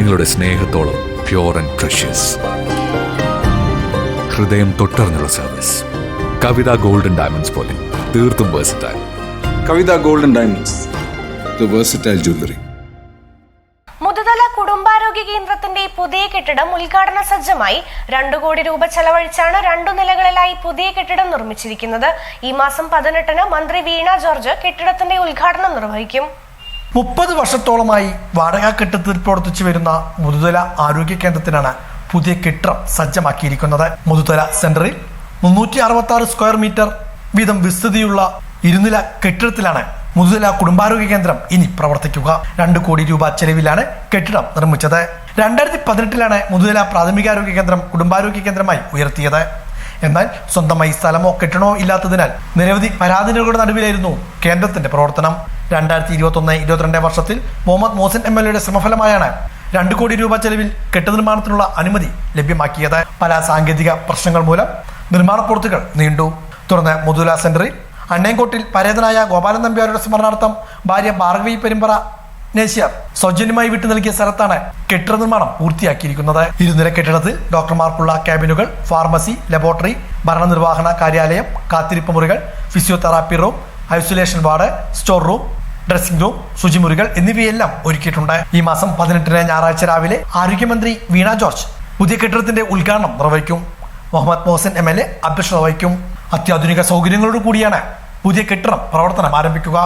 നിങ്ങളുടെ സ്നേഹത്തോളം pure and precious ഹൃദയം തൊട്ടറിഞ്ഞുള്ള സർവീസ് കവിത ഗോൾഡൻ ഡയമണ്ട്സ് പോലെ തീർത്തും versatile Kavitha golden diamonds the versatile jewellery Muthuthala കുടുംബാരോഗ്യ കേന്ദ്രത്തിന്റെ പുതിയ കെട്ടിടം ഉദ്ഘാടന സജ്ജമായി രണ്ടു കോടി രൂപ ചെലവഴിച്ചാണ് രണ്ടു നിലകളിലായി പുതിയ കെട്ടിടം നിർമ്മിച്ചിരിക്കുന്നത്. ഈ മാസം പതിനെട്ടിന് മന്ത്രി വീണ ജോർജ് കെട്ടിടത്തിന്റെ ഉദ്ഘാടനം നിർവഹിക്കും. മുപ്പത് വർഷത്തോളമായി വാടക കെട്ടിടത്തിൽ പ്രവർത്തിച്ചു വരുന്ന മുതുതല ആരോഗ്യ കേന്ദ്രത്തിനാണ് പുതിയ കെട്ടിടം സജ്ജമാക്കിയിരിക്കുന്നത്. മുതുതല സെന്ററിൽ മുന്നൂറ്റി അറുപത്തി ആറ് സ്ക്വയർ മീറ്റർ വീതം വിസ്തൃതിയുള്ള ഇരുനില കെട്ടിടത്തിലാണ് മുതുതല കുടുംബാരോഗ്യ കേന്ദ്രം ഇനി പ്രവർത്തിക്കുക. രണ്ട് കോടി രൂപ ചെലവിലാണ് കെട്ടിടം നിർമ്മിച്ചത്. രണ്ടായിരത്തി പതിനെട്ടിലാണ് മുതുതല പ്രാഥമികാരോഗ്യ കേന്ദ്രം കുടുംബാരോഗ്യ കേന്ദ്രമായി ഉയർത്തിയത്. എന്നാൽ സ്വന്തമായി സ്ഥലമോ കെട്ടിടമോ ഇല്ലാത്തതിനാൽ നിരവധി പരാതികളുടെ നടുവിലായിരുന്നു കേന്ദ്രത്തിന്റെ പ്രവർത്തനം. രണ്ടായിരത്തി ഇരുപത്തൊന്ന് ഇരുപത്തിരണ്ട് വർഷത്തിൽ മുഹമ്മദ് മോസൻ എം എൽ എയുടെ ശ്രമഫലമായാണ് രണ്ട് കോടി രൂപ ചെലവിൽ കെട്ടുനിർമ്മാണത്തിനുള്ള അനുമതി ലഭ്യമാക്കിയത്. പല സാങ്കേതിക പ്രശ്നങ്ങൾ മൂലം നിർമ്മാണ പ്രവൃത്തികൾ നീണ്ടു. തുടർന്ന് മുതുല സെന്ററിൽ അണ്ണേങ്കോട്ടിൽ പരേതനായ ഗോപാലൻ നമ്പ്യാരുടെ സ്മരണാർത്ഥം ഭാര്യ ഭാർഗവി പെരുമ്പറ നേശ്യർ സൗജന്യമായി വിട്ടു നൽകിയ സ്ഥലത്താണ് കെട്ടിട നിർമ്മാണം പൂർത്തിയാക്കിയിരിക്കുന്നത്. ഇരുനില കെട്ടിടത്തിൽ ഡോക്ടർമാർക്കുള്ള ക്യാബിനുകൾ ഫാർമസി ലബോറട്ടറി ഭരണനിർവഹണ കാര്യാലയം കാത്തിരിപ്പ് മുറികൾ physiotherapy room isolation ward store room dressing room ശുചിമുറികൾ എന്നിവയെല്ലാം ഒരുക്കിയിട്ടുണ്ട്. ഈ മാസം പതിനെട്ടിന് ഞായറാഴ്ച രാവിലെ ആരോഗ്യമന്ത്രി വീണ ജോർജ് പുതിയ കെട്ടിടത്തിന്റെ ഉദ്ഘാടനം നിർവഹിക്കും. Muhammad Mohsin M L A അധ്യക്ഷത വഹിക്കും. അത്യാധുനിക സൗകര്യങ്ങളോട് കൂടിയാണ് പുതിയ കെട്ടിടം പ്രവർത്തനം ആരംഭിക്കുക.